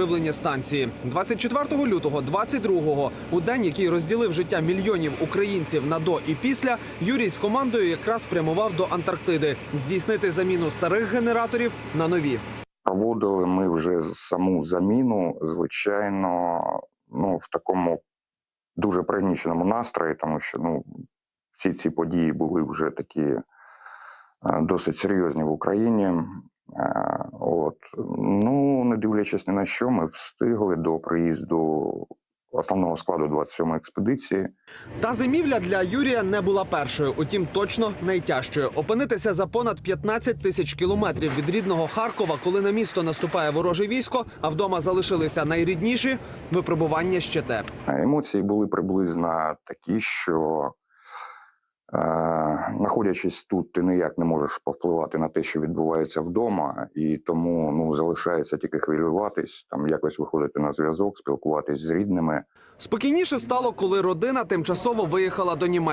Виявлення станції 24 лютого, 22-го, у день, який розділив життя мільйонів українців на до і після, Юрій з командою якраз прямував до Антарктиди здійснити заміну старих генераторів на нові. Проводили ми вже саму заміну, звичайно, ну в такому дуже пригніченому настрої, тому що ну всі ці події були вже такі е, досить серйозні в Україні. Е, От ну не дивлячись ні на що, ми встигли до приїзду основного складу 27-ї експедиції. Та зимівля для Юрія не була першою, утім точно найтяжчою. Опинитися за понад 15 тисяч кілометрів від рідного Харкова, коли на місто наступає вороже військо, а вдома залишилися найрідніші випробування ще те. Емоції були приблизно такі, що е, знаходячись тут, ти ніяк не можеш повпливати на те, що відбувається вдома, і тому ну залишається тільки хвилюватись, там якось виходити на зв'язок, спілкуватись з рідними. Спокійніше стало, коли родина тимчасово виїхала до Німеччини.